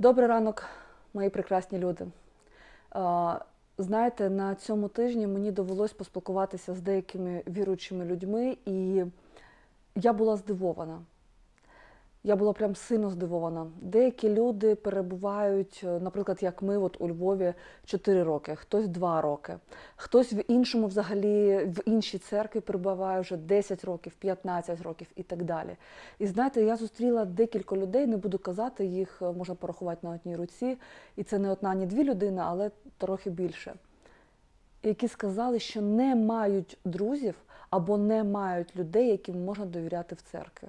Добрий ранок, мої прекрасні люди. Знаєте, на цьому тижні мені довелось поспілкуватися з деякими віруючими людьми, і я була здивована. Я була прям сильно здивована. Деякі люди перебувають, е, наприклад, як ми, от у Львові 4 роки, хтось 2 роки, хтось в іншому, взагалі, в іншій церкві перебуває вже 10 років, 15 років і так далі. І знаєте, я зустріла декілька людей, не буду казати, їх е, можна порахувати на одній руці, і це не одна, ні дві людини, але трохи більше. Які сказали, що не мають друзів або не мають людей, яким можна довіряти в церкві.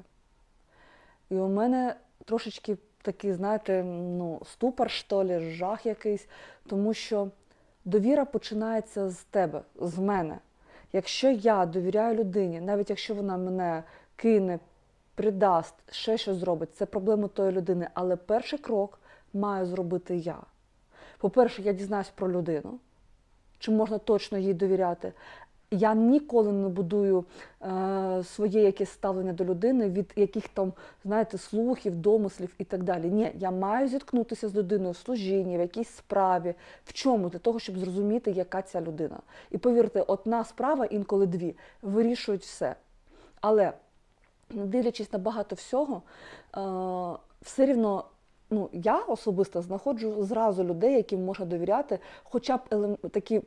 І у мене трошечки такий, знаєте, ну, ступор, що ли, жах якийсь, тому що довіра починається з тебе, з мене. Якщо я довіряю людині, навіть якщо вона мене кине, придасть, ще щось зробить, це проблема тої людини. Але перший крок маю зробити я. По-перше, я дізнаюсь про людину, чи можна точно їй довіряти. Я ніколи не будую е, своє якесь ставлення до людини від яких там, знаєте, слухів, домислів і так далі. Ні, я маю зіткнутися з людиною в служінні, в якійсь справі, в чому, для того, щоб зрозуміти, яка ця людина. І повірте, одна справа, інколи дві, вирішують все. Але не дивлячись на багато всього, е, все рівно. Ну, я особисто знаходжу зразу людей, яким можна довіряти, хоча б елем... такі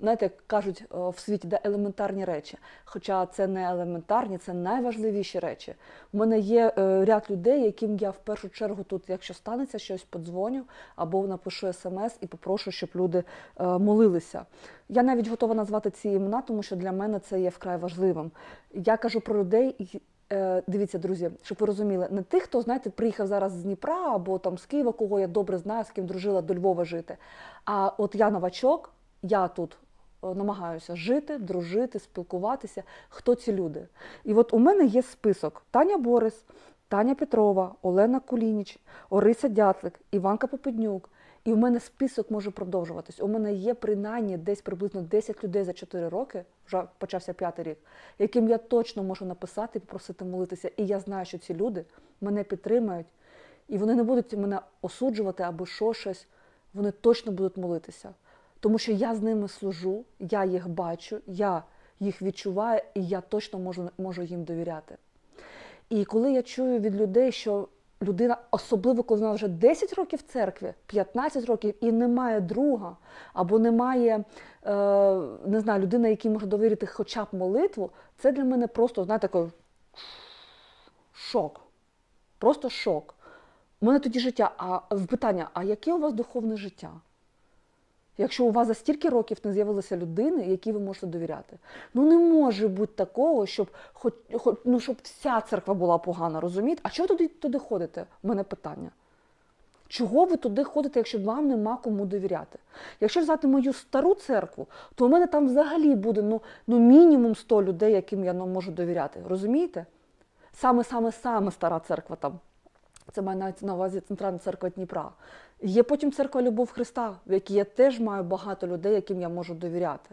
знаєте, як кажуть е, в світі, де елементарні речі. Хоча це не елементарні, це найважливіші речі. У мене є е, ряд людей, яким я в першу чергу тут, якщо станеться щось, подзвоню або напишу смс і попрошу, щоб люди е, молилися. Я навіть готова назвати ці імена, тому що для мене це є вкрай важливим. Я кажу про людей. Дивіться, друзі, щоб ви розуміли, не тих, хто знаєте, приїхав зараз з Дніпра або там з Києва, кого я добре знаю, з ким дружила до Львова жити. А от я новачок, я тут намагаюся жити, дружити, спілкуватися. Хто ці люди? І от у мене є список: Таня Борис, Таня Петрова, Олена Кулініч, Орися Дятлик, Іванка Попеднюк. І у мене список може продовжуватись. У мене є принаймні десь приблизно 10 людей за 4 роки, вже почався п'ятий рік, яким я точно можу написати і попросити молитися. І я знаю, що ці люди мене підтримають, і вони не будуть мене осуджувати або що щось. Вони точно будуть молитися. Тому що я з ними служу, я їх бачу, я їх відчуваю, і я точно можу, можу їм довіряти. І коли я чую від людей, що людина, особливо коли вона вже 10 років в церкві, 15 років і немає друга, або немає е, не знаю, людина, якій може довірити хоча б молитву, це для мене просто, знаєте, такий шок. Просто шок. У мене тоді життя, а питання: а яке у вас духовне життя? Якщо у вас за стільки років не з'явилися людини, якій ви можете довіряти. Ну не може бути такого, щоб хоч, хоч, ну, щоб вся церква була погана, розумієте? А чого туди, туди ходите? У мене питання. Чого ви туди ходите, якщо вам нема кому довіряти? Якщо взяти мою стару церкву, то у мене там взагалі буде ну, ну мінімум 100 людей, яким я ну, можу довіряти. Розумієте? Саме-саме-саме стара церква там. Це має на увазі Центральна церква Дніпра. Є потім церква Любов Христа, в якій я теж маю багато людей, яким я можу довіряти.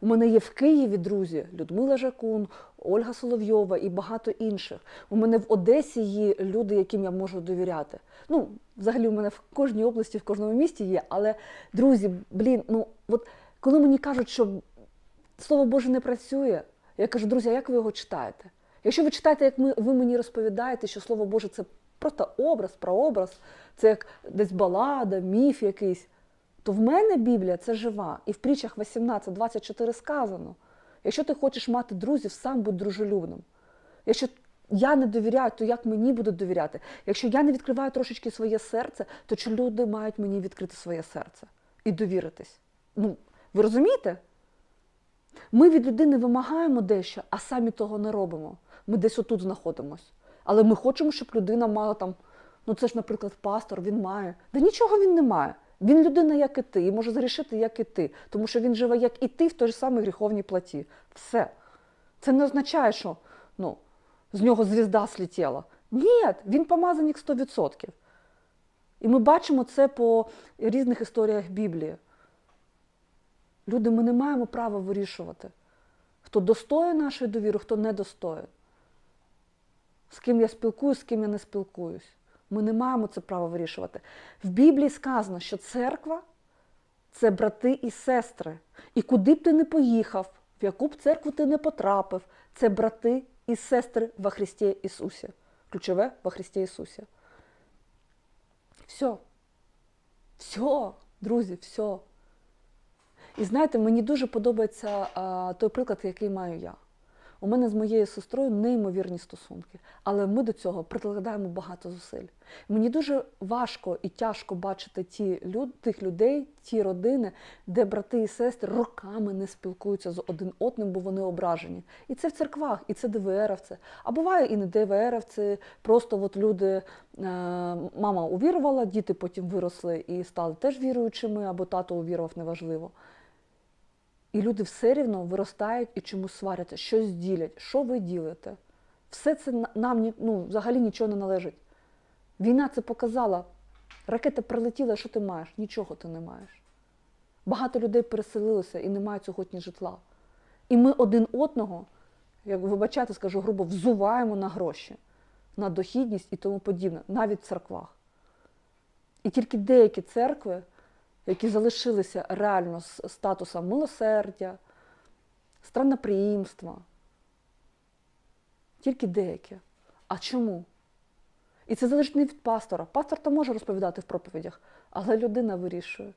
У мене є в Києві друзі Людмила Жакун, Ольга Соловйова і багато інших. У мене в Одесі є люди, яким я можу довіряти. Ну, взагалі, у мене в кожній області, в кожному місті є. Але, друзі, блін, ну от коли мені кажуть, що Слово Боже не працює, я кажу, друзі, а як ви його читаєте? Якщо ви читаєте, як ми, ви мені розповідаєте, що Слово Боже це просто образ, прообраз, це як десь балада, міф якийсь, то в мене Біблія це жива. І в притчах 18-24 сказано: якщо ти хочеш мати друзів, сам будь дружелюбним. Якщо я не довіряю, то як мені будуть довіряти? Якщо я не відкриваю трошечки своє серце, то чи люди мають мені відкрити своє серце і довіритись? Ну, ви розумієте? Ми від людини вимагаємо дещо, а самі того не робимо. Ми десь отут знаходимось. Але ми хочемо, щоб людина мала там, ну це ж, наприклад, пастор, він має. Да нічого він не має. Він людина, як і ти, і може зрішити, як і ти, тому що він живе, як і ти, в той же самій гріховній платі. Все. Це не означає, що ну, з нього звізда слетіла. Ні, він помазаник 100%. І ми бачимо це по різних історіях Біблії. Люди, ми не маємо права вирішувати, хто достоє нашої довіри, хто не достоє. З ким я спілкуюсь, з ким я не спілкуюсь. Ми не маємо це право вирішувати. В Біблії сказано, що церква це брати і сестри. І куди б ти не поїхав, в яку б церкву ти не потрапив, це брати і сестри во Христі Ісусі. Ключове во Христі Ісусі. Все. Все, друзі, все. І знаєте, мені дуже подобається а, той приклад, який маю я. У мене з моєю сестрою неймовірні стосунки, але ми до цього прикладаємо багато зусиль. Мені дуже важко і тяжко бачити ті люд, тих людей, ті родини, де брати і сестри роками не спілкуються з один одним, бо вони ображені. І це в церквах, і це ДВРовці. А буває і не ДВРовці, просто от люди, е, мама увірувала, діти потім виросли і стали теж віруючими, або тато увірував, неважливо. І люди все рівно виростають і чомусь сваряться, щось ділять. Що ви ділите? Все це нам ну, взагалі нічого не належить. Війна це показала. Ракета прилетіла, що ти маєш? Нічого ти не маєш. Багато людей переселилося і не мають сьогодні житла. І ми один одного, як вибачайте, скажу грубо, взуваємо на гроші, на дохідність і тому подібне, навіть в церквах. І тільки деякі церкви, які залишилися реально з статусом милосердя, странноприємства, тільки деякі. А чому? І це залежить не від пастора. Пастор то може розповідати в проповідях, але людина вирішує.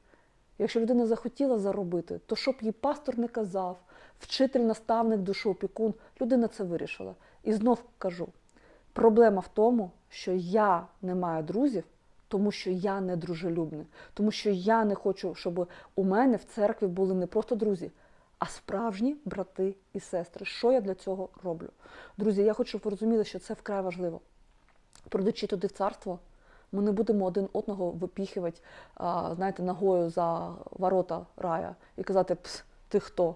Якщо людина захотіла заробити, то щоб їй пастор не казав, вчитель, наставник, душоопікун, людина це вирішила. І знов кажу: проблема в тому, що я не маю друзів, тому що я не дружелюбний, тому що я не хочу, щоб у мене в церкві були не просто друзі, а справжні брати і сестри. Що я для цього роблю? Друзі, я хочу, щоб ви розуміли, що це вкрай важливо. Придучи туди в царство, ми не будемо один одного випіхувати, знаєте, ногою за ворота рая і казати, Пс, ти хто?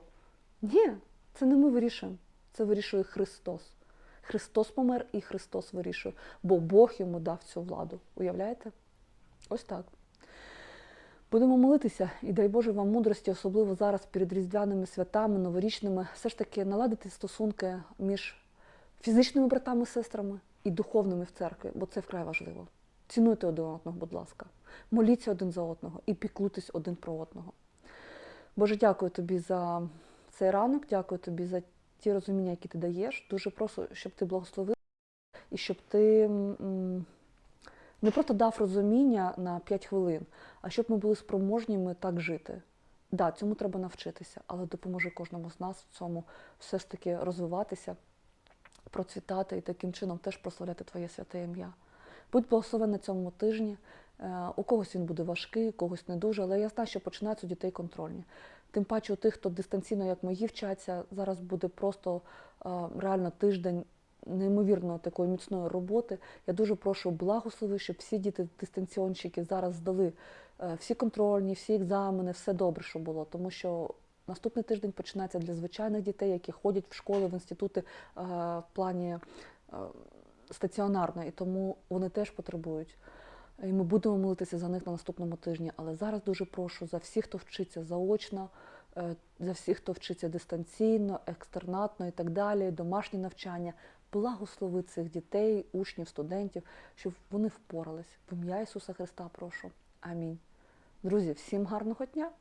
Ні, це не ми вирішуємо. Це вирішує Христос. Христос помер і Христос вирішує, бо Бог йому дав цю владу. Уявляєте? Ось так. Будемо молитися і дай Боже вам мудрості, особливо зараз перед різдвяними святами, новорічними, все ж таки наладити стосунки між фізичними братами, сестрами і духовними в церкві, бо це вкрай важливо. Цінуйте один одного, будь ласка, моліться один за одного і піклуйтесь один про одного. Боже, дякую тобі за цей ранок, дякую тобі за ті розуміння, які ти даєш. Дуже прошу, щоб ти благословив і щоб ти не просто дав розуміння на 5 хвилин, а щоб ми були спроможніми так жити. Да, цьому треба навчитися, але допоможи кожному з нас в цьому все ж таки розвиватися, процвітати і таким чином теж прославляти Твоє святе ім'я. Будь благословен на цьому тижні. Е, У когось він буде важкий, у когось не дуже, але я знаю, що починаються у дітей контрольні. Тим паче у тих, хто дистанційно, як мої, вчаться, зараз буде просто е, реально тиждень неймовірно такої міцної роботи. Я дуже прошу благослови, щоб всі діти дистанціонщики зараз здали е, всі контрольні, всі екзамени, все добре, що було. Тому що наступний тиждень починається для звичайних дітей, які ходять в школи, в інститути е, в плані стаціонарно, і тому вони теж потребують. І ми будемо молитися за них на наступному тижні. Але зараз дуже прошу за всіх, хто вчиться заочно, е, за всіх, хто вчиться дистанційно, екстернатно і так далі, домашні навчання. Благослови цих дітей, учнів, студентів, щоб вони впорались. В ім'я Ісуса Христа прошу. Амінь. Друзі, всім гарного дня!